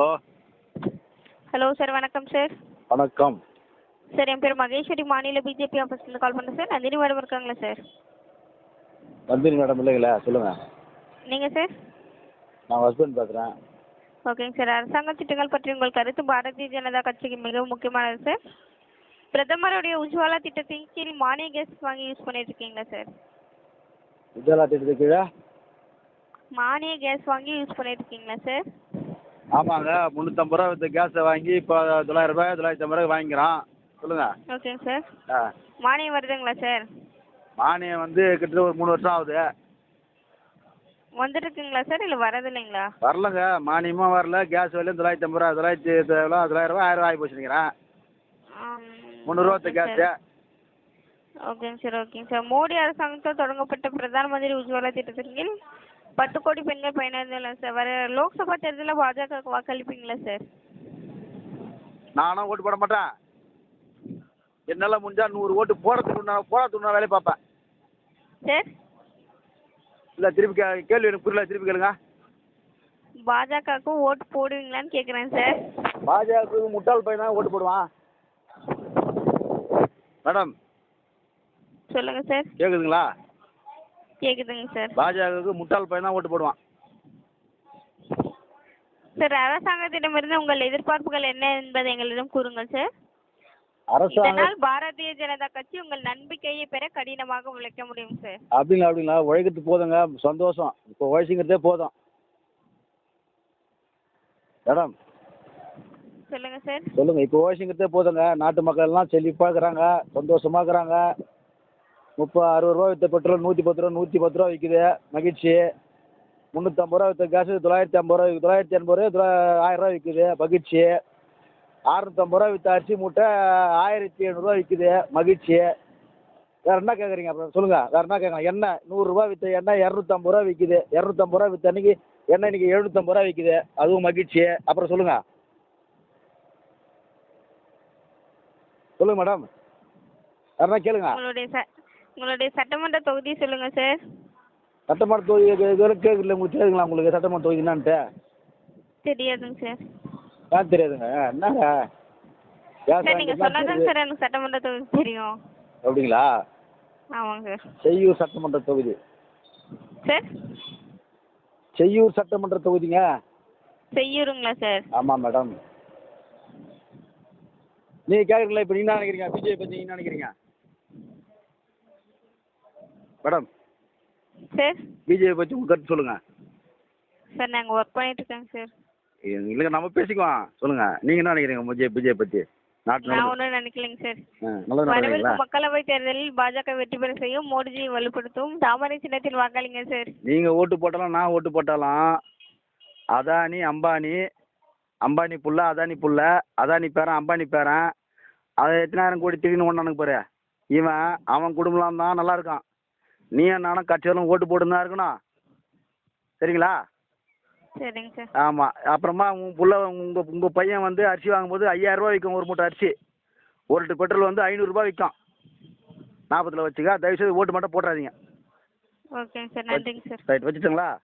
Hello. Hello sir வணக்கம் sir. வணக்கம். Sir என் பேர் மகேஸ்வரி மாநில பிஜேபி ஆஃபீஸ்லேருந்து கால் பண்ணுறேன் சார். நந்தினி மேடம் இருக்காங்களா சார்? நந்தினி மேடம் இல்லைங்களா சொல்லுங்கள் நீங்கள் சார்? நான் ஹஸ்பண்ட் பேசுகிறேன் ஓகேங்க சார். அரசாங்க திட்டங்கள் பற்றி உங்கள் கருத்து பாரதிய ஜனதா கட்சிக்கு மிகவும் முக்கியமானது சார். பிரதமருடைய உஜ்வாலா திட்டத்தின் கீழ் மானிய கேஸ் வாங்கி யூஸ் பண்ணிட்டு இருக்கீங்களா சார்? உஜாலா திட்டத்துக்கு கீழே? மானிய கேஸ் வாங்கி யூஸ் பண்ணிட்டு இருக்கீங்களா சார்? ஆமாங்க முந்நூற்றம்பது ரூபா வித்த கேஸை வாங்கி இப்போ தொள்ளாயிரம் ரூபாய் தொள்ளாயிரத்தி ஐம்பது ரூபாய் வாங்கிக்கிறோம் சொல்லுங்கள் ஓகேங்க சார் ஆ. மானியம் வருதுங்களா சார் மானியம் வந்து கிட்டத்தட்ட ஒரு மூணு வருஷம் ஆகுது. வந்துட்டு இருக்குங்களா சார் இல்லை வரது இல்லைங்களா வரலங்க. மானியமும் வரல. கேஸ் விலையும் தொள்ளாயிரத்தி ஐம்பது ரூபா தொள்ளாயிரத்தி எவ்வளோ தொள்ளாயிரம் ரூபாய் ஆயிரம் ரூபாய் ஆகி போச்சுங்கிறேன் முந்நூறுரூவா ஓகேங்க கேஸு. ஓகேங்க சார் ஓகேங்க சார் மோடி அரசாங்கத்தால் தொடங்கப்பட்ட பிரதான் மந்திரி உஜ்வாலா திட்டத்தின் கீழ் பத்து கோடி பெண்கள் பயனடைந்தாங்க சார் வர லோக்சபா தேர்தலில் பாஜக வாக்களிப்பீங்களா சார் நானும் ஓட்டு போட மாட்டேன். என்னால் முடிஞ்சால் நூறு ஓட்டு போடுறதுக்கு உண்டான போடுறதுக்கு உண்டான வேலையை பார்ப்பேன். சார் இல்லை திருப்பி கே கேள்வி எனக்கு புரியல. திருப்பி கேளுங்க. பாஜகவுக்கு ஓட்டு போடுவீங்களான்னு கேட்குறேன் சார் பாஜகவுக்கு முட்டாள் பையன் தான் ஓட்டு போடுவான். மேடம். சொல்லுங்கள் சார் கேட்குதுங்களா கேட்குதுங்க சார். பாஜகவுக்கு முட்டாள் பையன் தான் ஓட்டு போடுவான். சார் அரசாங்கத்திடமிருந்து உங்கள் எதிர்பார்ப்புகள் என்ன என்பதை எங்களிடம் கூறுங்கள் சார். அரசாங்கம் பாரதிய ஜனதா கட்சி உங்கள் நம்பிக்கையை பெற கடினமாக உழைக்க முடியும் சார். அப்படிங்களா அப்படிங்களா? உழைக்கிறது போதுங்க. சந்தோஷம். இப்போ உழைச்சிங்கிறதே போதும். மேடம். சொல்லுங்கள் சார். சொல்லுங்கள் இப்போ உழைச்சிங்கிறதே போதுங்க. நாட்டு மக்கள் எல்லாம் செழிப்பாக இருக்கிறாங்க. சந்தோஷமாக இருக்கிறாங்க. முப்பது அறுபது ரூபா விற்ற பெட்ரோல் நூற்றி பத்து ரூபா நூற்றி பத்து ரூபா விற்கிது மகிழ்ச்சி. முந்நூற்றம்பது ரூபா விற்ற காசு தொள்ளாயிரத்தி ஐம்பது ரூபா விற்குது தொள்ளாயிரத்தி எண்பது ரூபா ஆயிரம் ரூபா விற்குது மகிழ்ச்சி. அறுநூத்தம்பது ரூபா விற்ற அரிசி மூட்டை ஆயிரத்தி எழுநூறுவா விற்கிது மகிழ்ச்சி. வேறு என்ன கேட்குறீங்க அப்புறம் சொல்லுங்கள் வேறு என்ன கேட்கலாம் எண்ணெய் நூறுரூவா விற்ற எண்ணெய் இரநூத்தம்பது ரூபா விற்கிது இரநூத்தம்பது ரூபா விற்ற அன்றைக்கி எண்ணெய் இன்றைக்கி எழுநூத்தம்பது ரூபா விற்கிது அதுவும் மகிழ்ச்சி. அப்புறம் சொல்லுங்கள் சொல்லுங்கள் மேடம் வேறு என்ன கேளுங்க? உங்களுடைய சட்டமன்ற தொகுதி சொல்லுங்கள் சார் சட்டமன்ற தொகுதி இதுவரை கேட்கல உங்களுக்கு தெரியுதுங்களா உங்களுக்கு சட்டமன்ற தொகுதி என்னான்ட்டு? தெரியாதுங்க சார் ஏன் தெரியாதுங்க? என்னங்க? சார் நீங்கள் சொன்னாதான் சார் எனக்கு சட்டமன்ற தொகுதி தெரியும். அப்படிங்களா? ஆமாங்க. சார் செய்யூர் சட்டமன்ற தொகுதி. சார் செய்யூர் சட்டமன்ற தொகுதிங்க? செய்யூருங்களா சார் ஆமாம் மேடம் நீங்கள் கேட்குறீங்களா? இப்போ நீங்கள் என்ன நினைக்கிறீங்க? பிஜேபி பற்றி நீங்கள் என்ன நினைக்கிறீங்க? மேடம். சார்? பிஜேபி பற்றி உங்கள் கருத்து சொல்லுங்கள் சார் நாங்கள் ஒர்க் பண்ணிட்டு இருக்கோங்க சார். இல்லைங்க நம்ம பேசிக்குவோம். சொல்லுங்கள் நீங்கள் என்ன நினைக்கிறீங்க பிஜே பிஜேபி பற்றி நான் ஒன்றும் நினைக்கலைங்க சார். வரவிருக்கும் மக்களவை தேர்தலில் பாஜக வெற்றி பெற செய்யும் மோடிஜியை வலுப்படுத்தும் தாமரை சின்னத்தில் வாக்களிங்க சார். நீங்கள் ஓட்டு போட்டாலும் நான் ஓட்டு போட்டாலும் அதானி அம்பானி அம்பானி புள்ள அதானி புள்ள அதானி பேரன் அம்பானி பேரன் அதை எத்தனாயிரம் கோடி திடீர்னு ஒன்றானுங்க பாரு. இவன் அவன் குடும்பம் தான் நல்லா இருக்கான். நீ நானும் கட்சியாலும் ஓட்டு போட்டுன்னு தான் இருக்கணும். சரிங்களா? சரிங்க சார். ஆமாம் அப்புறமா உன் புள்ள உங்கள் உங்கள் பையன் வந்து அரிசி வாங்கும்போது ஐயாயிரரூபா விற்கும் ஒரு மூட்டை அரிசி. ஒரு லிட்டர் பெட்ரோல் வந்து ஐநூறுரூபா விற்கும். நாற்பதுல வச்சுக்க. தயவுசெய்து ஓட்டு மட்டும் போட்டுறாதீங்க. ஓகேங்க சார். நன்றிங்க சார். ரைட் வச்சுட்டுங்களா?